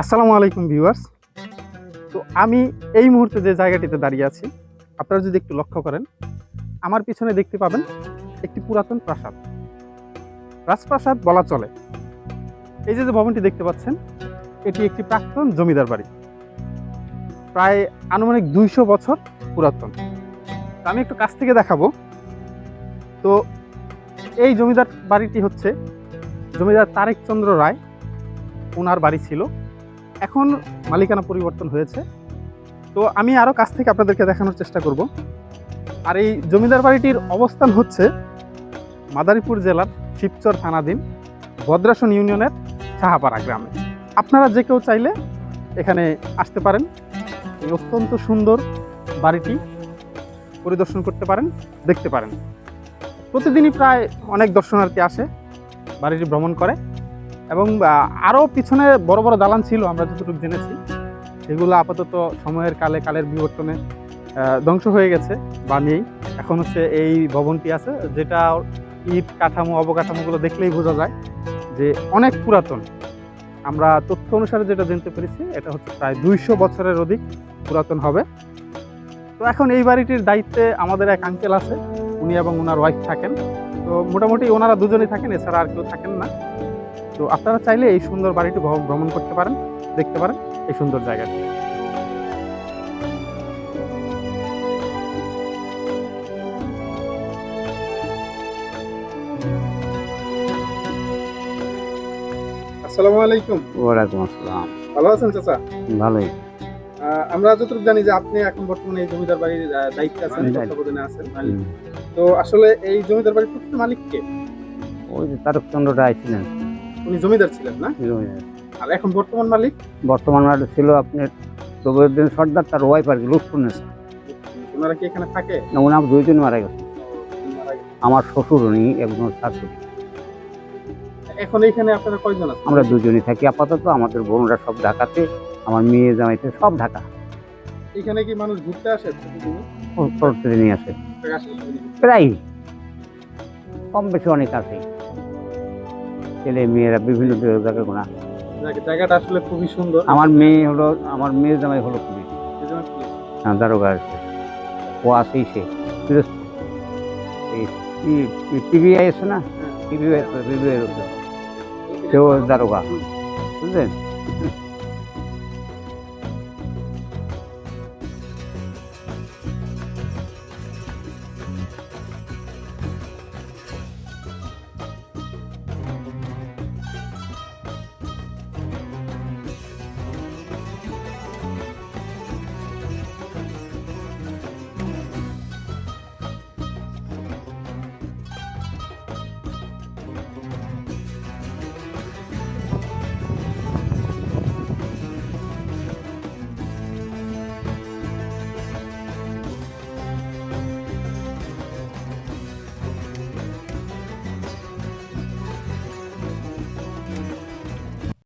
আসসালামু আলাইকুম ভিউয়ার্স। তো আমি এই মুহূর্তে যে জায়গাটিতে দাঁড়িয়ে আছি, আপনারা যদি একটু লক্ষ্য করেন, আমার পিছনে দেখতে পাবেন একটি পুরাতন প্রাসাদ। রাজপ্রাসাদ বলা চলে। এই যে যে ভবনটি দেখতে পাচ্ছেন, এটি একটি প্রাক্তন জমিদার বাড়ি। প্রায় আনুমানিক দুইশো বছর পুরাতন। আমি একটু কাছ থেকে দেখাবো। তো এই জমিদার বাড়িটি হচ্ছে জমিদার তারেক চন্দ্র রায় ওনার বাড়ি ছিল। এখন মালিকানা পরিবর্তন হয়েছে। তো আমি আরও কাছ থেকে আপনাদেরকে দেখানোর চেষ্টা করব। আর এই জমিদার বাড়িটির অবস্থান হচ্ছে মাদারীপুর জেলার শিবচর থানাধীন ভদ্রাসন ইউনিয়নের সাহাপাড়া গ্রামে। আপনারা যে কেউ চাইলে এখানে আসতে পারেন। এই অত্যন্ত সুন্দর বাড়িটি পরিদর্শন করতে পারেন, দেখতে পারেন। প্রতিদিনই প্রায় অনেক দর্শনার্থী আসে, বাড়িটি ভ্রমণ করে। এবং আরও পিছনে বড় বড় দালান ছিল, আমরা যতটুকু জেনেছি। সেগুলো আপাতত সময়ের কালে, কালের বিবর্তনে ধ্বংস হয়ে গেছে বা নেই। এখন হচ্ছে এই ভবনটি আছে, যেটা ইট কাঠামো, অবকাঠামোগুলো দেখলেই বোঝা যায় যে অনেক পুরাতন। আমরা তথ্য অনুসারে যেটা জানতে পেরেছি, এটা হচ্ছে প্রায় দুইশো বছরের অধিক পুরাতন হবে। তো এখন এই বাড়িটির দায়িত্বে আমাদের এক আঙ্কেল আছে, উনি এবং ওনার ওয়াইফ থাকেন। তো মোটামুটি ওনারা দুজনেই থাকেন, এছাড়া আর কেউ থাকেন না। তো আপনারা চাইলে এই সুন্দর বাড়িটি ভ্রমণ করতে পারেন দেখতে পারেন এই সুন্দর জায়গাটি। আসসালামু আলাইকুম। ওয়ালাইকুম আসসালাম। ভালো আছেন চাচা? ভালোই। আমরা যতটুকু জানি যে আপনি এখন বর্তমানে এই জমিদার বাড়ির দায়িত্বে আছেন তত্ত্বাবধানে আছেন। মালিক। তো আসলে এই জমিদার বাড়ির প্রকৃত মালিক কে? ওই যে তারকচন্দ্র রায় ছিলেন। উনি জমিদার ছিলেন না? জমিদার। আর এখন বর্তমান মালিক? বর্তমান মাঠে ছিল আপনার রবিউদ্দিন সর্দার তার ওয়াইফ আর কি লুৎফুন্নেস ওনারা কি এখানে থাকে? ওনার দুইজন মারা গেছে। মারা গেছে। আমার শ্বশুর উনি একজন শাশুড়ি এখন এইখানে আপনারা কয়জন আছেন? আমরা দুজনই থাকি আপাতত আমাদের বোনরা সব ঢাকাতে আমার মেয়ে জামাইতে সব ঢাকা। এখানে কি মানুষ ঘুরতে আসে? প্রতিদিনই? আসে? প্রায় কম বেশি অনেক আছে ছেলে মেয়েরা বিভিন্ন জায়গায় ঘোরা জায়গাটা আসলে খুবই সুন্দর। আমার মেয়ে হলো আমার মেয়ে জামাই হলো পুলিশ হ্যাঁ, দারোগা আছে। ও আসেই সে। টিভি আছে না? টিভি টিভি সেও দারোগা। বুঝলেন?